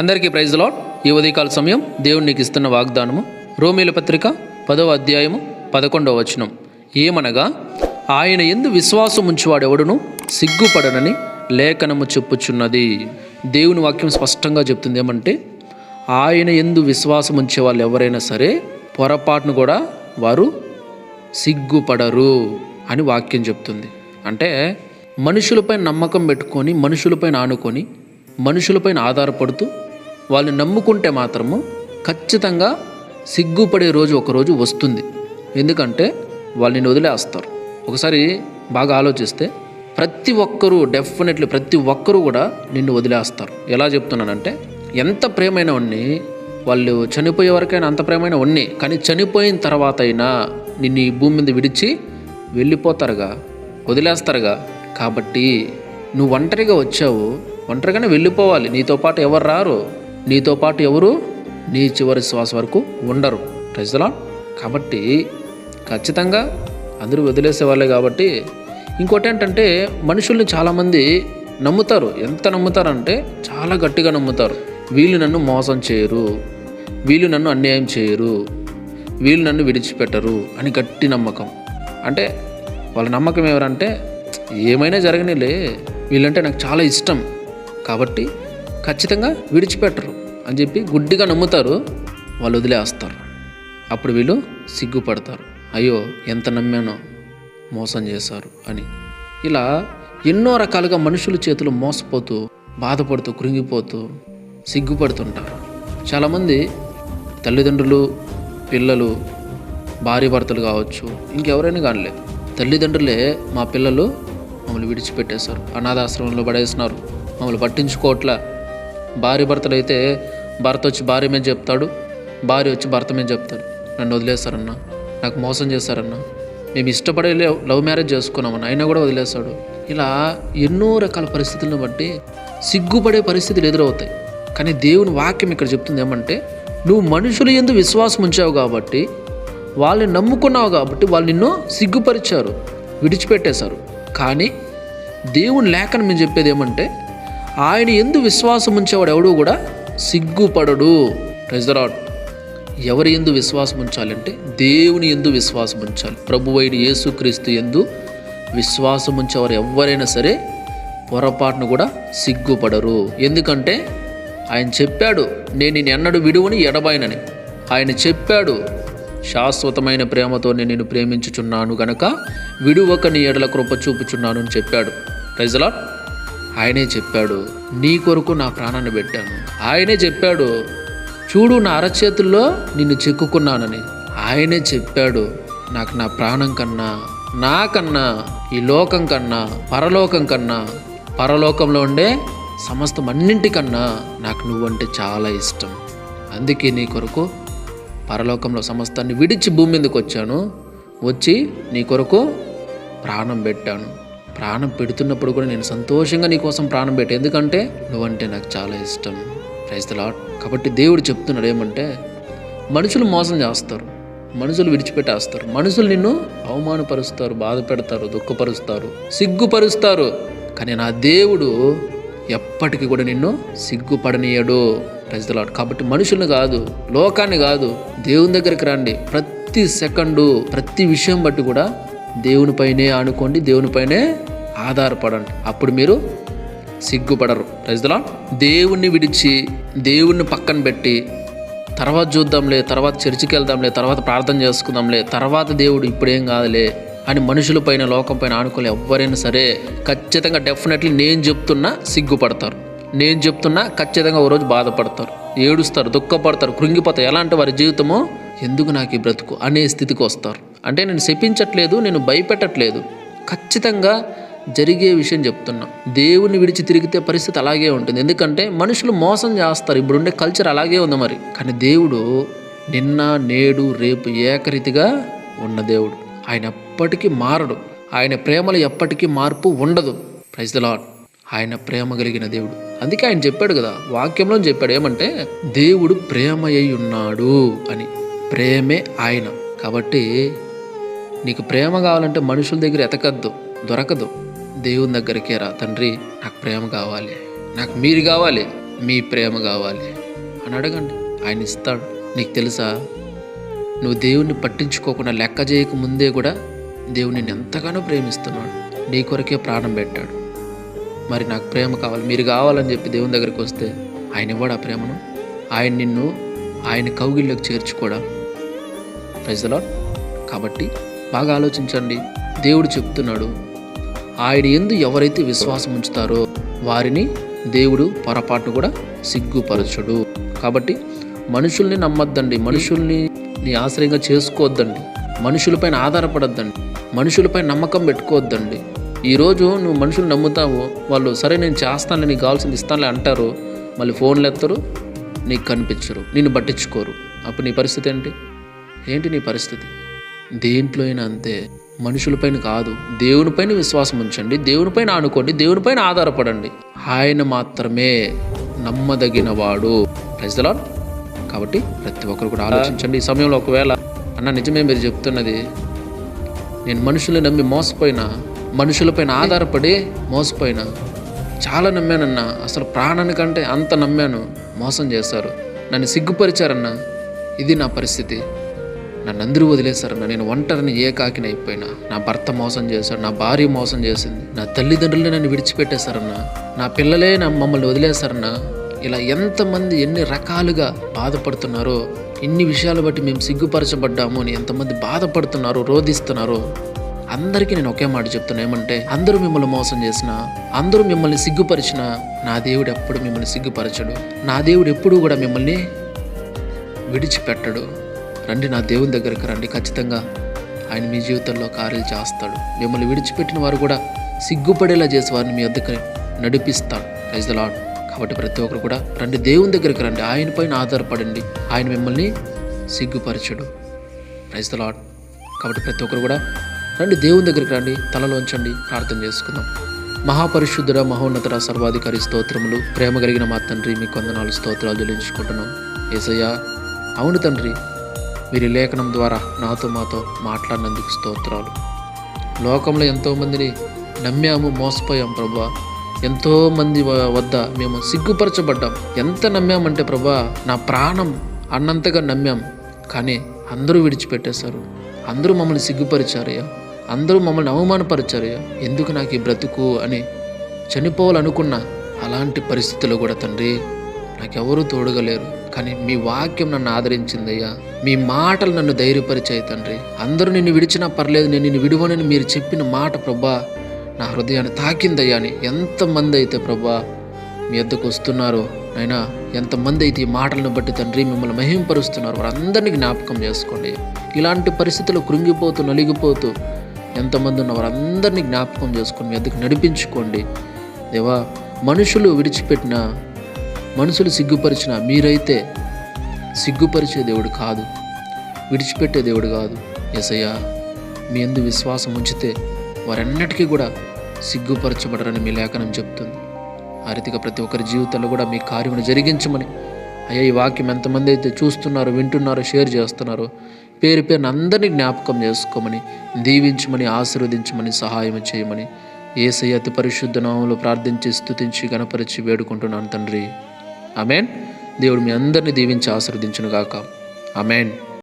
అందరికీ praise lord. ఈ ఉదయకాల సమయం దేవుడు నీకు ఇస్తున్న వాగ్దానము. రోమీల పత్రిక పదవ అధ్యాయము పదకొండవ వచనం. ఏమనగా ఆయన ఎందు విశ్వాసం ఉంచువాడెవడును సిగ్గుపడనని లేఖనము చెప్పుచున్నది. దేవుని వాక్యం స్పష్టంగా చెప్తుంది ఏమంటే ఆయన ఎందు విశ్వాసం ఉంచే వాళ్ళు ఎవరైనా సరే పొరపాటును కూడా వారు సిగ్గుపడరు అని వాక్యం చెప్తుంది. అంటే మనుషులపై నమ్మకం పెట్టుకొని మనుషులపైన ఆనుకొని మనుషులపైన ఆధారపడుతూ వాళ్ళని నమ్ముకుంటే మాత్రము ఖచ్చితంగా సిగ్గుపడే రోజు ఒకరోజు వస్తుంది. ఎందుకంటే వాళ్ళని వదిలేస్తారు. ఒకసారి బాగా ఆలోచిస్తే ప్రతి ఒక్కరూ డెఫినెట్లీ ప్రతి ఒక్కరూ కూడా నిన్ను వదిలేస్తారు. ఎలా చెప్తున్నానంటే ఎంత ప్రేమైన ఉన్ని వాళ్ళు చనిపోయే వరకైనా అంత ప్రేమైన ఉన్ని కానీ చనిపోయిన తర్వాత అయినా నిన్ను ఈ భూమి మీద విడిచి వెళ్ళిపోతారుగా వదిలేస్తారుగా. కాబట్టి నువ్వు ఒంటరిగా వచ్చావు ఒంటరిగానే వెళ్ళిపోవాలి. నీతో పాటు ఎవరు రారు? నీతో పాటు ఎవరు? నీ చివరి శ్వాస వరకు ఉండరు. ప్రజలా కాబట్టి ఖచ్చితంగా అందరూ వదిలేసే వాళ్ళే కాబట్టి ఇంకోటి ఏంటంటే మనుషుల్ని చాలామంది నమ్ముతారు. ఎంత నమ్ముతారంటే చాలా గట్టిగా నమ్ముతారు. వీళ్ళు నన్ను మోసం చేయరు. వీళ్ళు నన్ను అన్యాయం చేయరు. వీళ్ళు నన్ను విడిచిపెట్టరు అని గట్టి నమ్మకం. అంటే వాళ్ళ నమ్మకం ఎవరంటే ఏమైనా జరగనిలే. వీళ్ళంటే నాకు చాలా ఇష్టం. కాబట్టి ఖచ్చితంగా విడిచిపెట్టరు. అని చెప్పి గుడ్డిగా నమ్ముతారు వాళ్ళు వదిలేస్తారు. అప్పుడు వీళ్ళు సిగ్గుపడతారు. అయ్యో ఎంత నమ్మానో మోసం చేశారు అని. ఇలా ఎన్నో రకాలుగా మనుషుల చేతులు మోసపోతూ బాధపడుతూ కృంగిపోతూ సిగ్గుపడుతుంటారు. చాలామంది తల్లిదండ్రులు పిల్లలు భార్య భర్తలు కావచ్చు ఇంకెవరైనా కానిలే. తల్లిదండ్రులే మా పిల్లలు మమ్మల్ని విడిచిపెట్టేశారు. అనాథాశ్రమంలో పడేసినారు. మమ్మల్ని పట్టించుకోవట్లా. భార్య భర్తలు అయితే భర్త వచ్చి భార్య మీద చెప్తాడు భార్య వచ్చి భర్త మీద చెప్తాడు. నన్ను వదిలేస్తారన్నా నాకు మోసం చేశారన్న. మేము ఇష్టపడే లవ్ లవ్ మ్యారేజ్ చేసుకున్నామన్న అయినా కూడా వదిలేస్తాడు ఇలా ఎన్నో రకాల పరిస్థితులను బట్టి సిగ్గుపడే పరిస్థితులు ఎదురవుతాయి. కానీ దేవుని వాక్యం ఇక్కడ చెప్తుంది ఏమంటే నువ్వు మనుషులు ఎందు విశ్వాసం ఉంచావు కాబట్టి వాళ్ళని నమ్ముకున్నావు కాబట్టి వాళ్ళు నిన్ను సిగ్గుపరిచారు విడిచిపెట్టేశారు. కానీ దేవుని లేఖను మేము చెప్పేది ఏమంటే ఆయన ఎందు విశ్వాసం ఉంచేవాడు ఎవడు కూడా సిగ్గుపడడు. రెజరాట్ ఎవరి ఎందు విశ్వాసం ఉంచాలంటే దేవుని ఎందు విశ్వాసం ఉంచాలి. ప్రభువైన యేసుక్రీస్తు ఎందు విశ్వాసం ఉంచేవారు ఎవరైనా సరే పొరపాటును కూడా సిగ్గుపడరు. ఎందుకంటే ఆయన చెప్పాడు నేను నేను ఎన్నడు విడువని ఎడబాయనని. ఆయన చెప్పాడు శాశ్వతమైన ప్రేమతో నేను నిన్ను ప్రేమించుచున్నాను గనక విడువకని ఎడల కృప చూపుచున్నాను అని చెప్పాడు. రైజలా ఆయనే చెప్పాడు నీ కొరకు నా ప్రాణాన్ని పెట్టాను. ఆయనే చెప్పాడు చూడు నా అరచేతుల్లో నిన్ను చెక్కుకున్నానని. ఆయనే చెప్పాడు నాకు నా ప్రాణం కన్నా నాకన్నా ఈ లోకం కన్నా పరలోకం కన్నా పరలోకంలో ఉండే సమస్తం అన్నింటికన్నా నాకు నువ్వంటే చాలా ఇష్టం. అందుకే నీ కొరకు పరలోకంలో సమస్తాన్ని విడిచి భూమి మీదకి వచ్చాను. వచ్చి నీ కొరకు ప్రాణం పెట్టాను. ప్రాణం పెడుతున్నప్పుడు కూడా నేను సంతోషంగా నీ కోసం ప్రాణం పెట్టా. ఎందుకంటే నువ్వంటే నాకు చాలా ఇష్టం. ప్రైజ్ ద కాబట్టి దేవుడు చెప్తున్నాడు ఏమంటే మనుషులు మోసం చేస్తారు. మనుషులు విడిచిపెట్టేస్తారు. మనుషులు నిన్ను అవమానపరుస్తారు బాధ పెడతారు దుఃఖపరుస్తారు సిగ్గుపరుస్తారు. కానీ నా దేవుడు ఎప్పటికీ కూడా నిన్ను సిగ్గుపడనీయడు. లాట్ కాబట్టి మనుషుల్ని కాదు లోకాన్ని కాదు దేవుని దగ్గరికి రండి. ప్రతి సెకండు ప్రతి విషయం బట్టి కూడా దేవునిపైనే ఆనుకోండి దేవునిపైనే ఆధారపడండి. అప్పుడు మీరు సిగ్గుపడరు. రైతులా దేవుణ్ణి విడిచి దేవుణ్ణి పక్కన పెట్టి తర్వాత చూద్దాంలే తర్వాత చర్చికి వెళ్దాంలే తర్వాత ప్రార్థన చేసుకుందాంలే తర్వాత దేవుడు ఇప్పుడేం కాదులే అని మనుషులపైన లోకంపైన ఆనుకోలే ఎవరైనా సరే ఖచ్చితంగా డెఫినెట్లీ నేను చెప్తున్నా సిగ్గుపడతారు. నేను చెప్తున్నా ఖచ్చితంగా ఒకరోజు రోజు బాధపడతారు. ఏడుస్తారు దుఃఖపడతారు కృంగిపోతారు. ఎలాంటి వారి జీవితమో ఎందుకు నాకు ఈ బ్రతుకు అనే స్థితికి వస్తారు. అంటే నేను శపించట్లేదు నేను భయపెట్టట్లేదు. ఖచ్చితంగా జరిగే విషయం చెప్తున్నా. దేవుని విడిచి తిరిగితే పరిస్థితి అలాగే ఉంటుంది. ఎందుకంటే మనుషులు మోసం చేస్తారు. ఇప్పుడుండే కల్చర్ అలాగే ఉంది మరి. కానీ దేవుడు నిన్న నేడు రేపు ఏకరీతిగా ఉన్న దేవుడు. ఆయన ఎప్పటికీ మారడు. ఆయన ప్రేమలో ఎప్పటికీ మార్పు ఉండదు. ప్రైజ్ ద లాడ్ ఆయన ప్రేమ కలిగిన దేవుడు. అందుకే ఆయన చెప్పాడు కదా వాక్యంలో చెప్పాడు ఏమంటే దేవుడు ప్రేమ అయి ఉన్నాడు అని. ప్రేమే ఆయన. కాబట్టి నీకు ప్రేమ కావాలంటే మనుషుల దగ్గర ఎతకద్దు దొరకదు. దేవుని దగ్గరికే రా. తండ్రి నాకు ప్రేమ కావాలి. నాకు మీరు కావాలి మీ ప్రేమ కావాలి అని అడగండి. ఆయన ఇస్తాడు. నీకు తెలుసా? నువ్వు దేవుణ్ణి పట్టించుకోకుండా లెక్క చేయక ముందే కూడా దేవుడు నిన్ను ఎంతగానో ప్రేమిస్తున్నాడు. నీ కొరకే ప్రాణం పెట్టాడు. మరి నాకు ప్రేమ కావాలి మీరు కావాలని చెప్పి దేవుని దగ్గరికి వస్తే ఆయన ఇవ్వడు ఆ ప్రేమను? ఆయన నిన్ను ఆయన కౌగిల్లోకి చేర్చుకోడా? ప్రజలా కాబట్టి బాగా ఆలోచించండి. దేవుడు చెప్తున్నాడు ఆయన ఎందు ఎవరైతే విశ్వాసం ఉంచుతారో వారిని దేవుడు పొరపాటు కూడా సిగ్గుపరచడు. కాబట్టి మనుషుల్ని నమ్మొద్దండి. మనుషుల్ని నీ ఆశ్రయంగా చేసుకోవద్దండి మనుషులపైన ఆధారపడొద్దండి. మనుషులపై నమ్మకం పెట్టుకోవద్దండి ఈరోజు నువ్వు మనుషులు నమ్ముతావు వాళ్ళు సరే నేను చేస్తానులే నీకు కావాల్సింది ఇస్తానులే అంటారు మళ్ళీ ఫోన్లు ఎత్తరు నీకు కనిపించరు నిన్ను పట్టించుకోరు. అప్పుడు నీ పరిస్థితి ఏంటి? ఏంటి నీ పరిస్థితి? దేంట్లో అయినా అంతే. మనుషులపైన కాదు. దేవునిపైన విశ్వాసం ఉంచండి. దేవునిపైన ఆనుకోండి. దేవునిపైన ఆధారపడండి. ఆయన మాత్రమే నమ్మదగినవాడు. ప్రజలా కాబట్టి ప్రతి ఒక్కరు కూడా ఆలోచించండి. ఈ సమయంలో ఒకవేళ అన్న నిజమే మీరు చెప్తున్నది. నేను మనుషుల్ని నమ్మి మోసపోయినా మనుషులపైన ఆధారపడి మోసపోయినా చాలా నమ్మానన్నా. అసలు ప్రాణానికంటే అంత నమ్మాను. మోసం చేశారు. నన్ను సిగ్గుపరిచారన్నా. ఇది నా పరిస్థితి. నన్ను అందరూ వదిలేశారన్న నేను ఒంటరిని ఏకాకిని అయిపోయినా. నా భర్త మోసం చేశాడు. నా భార్య మోసం చేసింది. నా తల్లిదండ్రులే నన్ను విడిచిపెట్టేశారన్న. నా పిల్లలే నా మమ్మల్ని వదిలేశారన్న. ఇలా ఎంతమంది ఎన్ని రకాలుగా బాధపడుతున్నారో ఇన్ని విషయాలు బట్టి మేము సిగ్గుపరచబడ్డాము అని ఎంతమంది బాధపడుతున్నారో రోధిస్తున్నారో అందరికీ నేను ఒకే మాట చెప్తున్నా. ఏమంటే అందరూ మిమ్మల్ని మోసం చేసిన అందరూ మిమ్మల్ని సిగ్గుపరిచిన నా దేవుడు ఎప్పుడు మిమ్మల్ని సిగ్గుపరచడు. నా దేవుడు ఎప్పుడూ కూడా మిమ్మల్ని విడిచిపెట్టడు. రండి నా దేవుని దగ్గరకు రండి. ఖచ్చితంగా ఆయన మీ జీవితంలో కార్యాలు చేస్తాడు. మిమ్మల్ని విడిచిపెట్టిన వారు కూడా సిగ్గుపడేలా చేసి వారిని మీ వద్దకు నడిపిస్తాడు. ప్రైజ్ ద లార్డ్ కాబట్టి ప్రతి ఒక్కరు కూడా రండి దేవుని దగ్గరికి రండి. ఆయన పైన ఆధారపడండి. ఆయన మిమ్మల్ని సిగ్గుపరచడు. ప్రైజ్ ద లార్డ్ కాబట్టి ప్రతి ఒక్కరు కూడా రండి దేవుని దగ్గరికి రండి. తలలో ఉంచండి. ప్రార్థన చేసుకుందాం. మహాపరిశుద్ధుడ మహోన్నతుడ సర్వాధికారి స్తోత్రములు ప్రేమ కలిగిన మా తండ్రి మీ కొందనాలు స్తోత్రాలు చెల్లించుకుంటున్నాం. ఏసయ్యా అవును తండ్రి మీరు లేఖనం ద్వారా నాతో మాతో మాట్లాడినందుకు స్తోత్రాలు. లోకంలో ఎంతోమందిని నమ్మాము మోసపోయాం ప్రభా. ఎంతోమంది వద్ద మేము సిగ్గుపరచబడ్డాం. ఎంత నమ్మామంటే ప్రభా నా ప్రాణం అన్నంతగా నమ్మాం. కానీ అందరూ విడిచిపెట్టేశారు. అందరూ మమ్మల్ని సిగ్గుపరిచారయ్యా. అందరూ మమ్మల్ని అవమానపరిచారయ్యా. ఎందుకు నాకు ఈ బ్రతుకు అని చనిపోవాలనుకున్న అలాంటి పరిస్థితుల్లో కూడా తండ్రి నాకెవరూ తోడుగలేరు కానీ మీ వాక్యం నన్ను ఆదరించిందయ్యా మీ మాటలు నన్ను ధైర్యపరిచాయి తండ్రి. అందరూ నిన్ను విడిచినా పర్లేదు నేను నిన్ను విడువనని మీరు చెప్పిన మాట ప్రభా నా హృదయాన్ని తాకిందయ్యా అని ఎంతమంది అయితే ప్రభా మీ ఎద్దకు వస్తున్నారో అయినా ఎంతమంది అయితే ఈ మాటలను బట్టి తండ్రి మిమ్మల్ని మహింపరుస్తున్నారు వారందరినీ జ్ఞాపకం చేసుకోండి ఇలాంటి పరిస్థితులు కృంగిపోతూ నలిగిపోతూ ఎంతమంది ఉన్న వారందరినీ జ్ఞాపకం చేసుకొని మీ ఎద్దకు నడిపించుకోండి. దేవా మనుషులు విడిచిపెట్టిన మనుషులు సిగ్గుపరిచిన మీరైతే సిగ్గుపరిచే దేవుడు కాదు. విడిచిపెట్టే దేవుడు కాదు. ఎసయ్యా మీ ఎందు విశ్వాసం ఉంచితే వారన్నిటికీ కూడా సిగ్గుపరచబడరని మీ లేఖనం చెప్తుంది. ఆ రీతిగా ప్రతి ఒక్కరి జీవితంలో కూడా మీ కార్యమును జరిగించమని అయ్యా ఈ వాక్యం ఎంతమంది అయితే చూస్తున్నారో వింటున్నారో షేర్ చేస్తున్నారో పేరు పేరున అందరినీ జ్ఞాపకం చేసుకోమని దీవించమని ఆశీర్వదించమని సహాయం చేయమని ఏసయ్య అతి పరిశుద్ధ నామంలో ప్రార్థించి స్థుతించి గణపరిచి వేడుకుంటున్నాను తండ్రి. అమెన్ దేవుడు మీ అందరినీ దీవించి ఆశీర్వదించును గాక అమెన్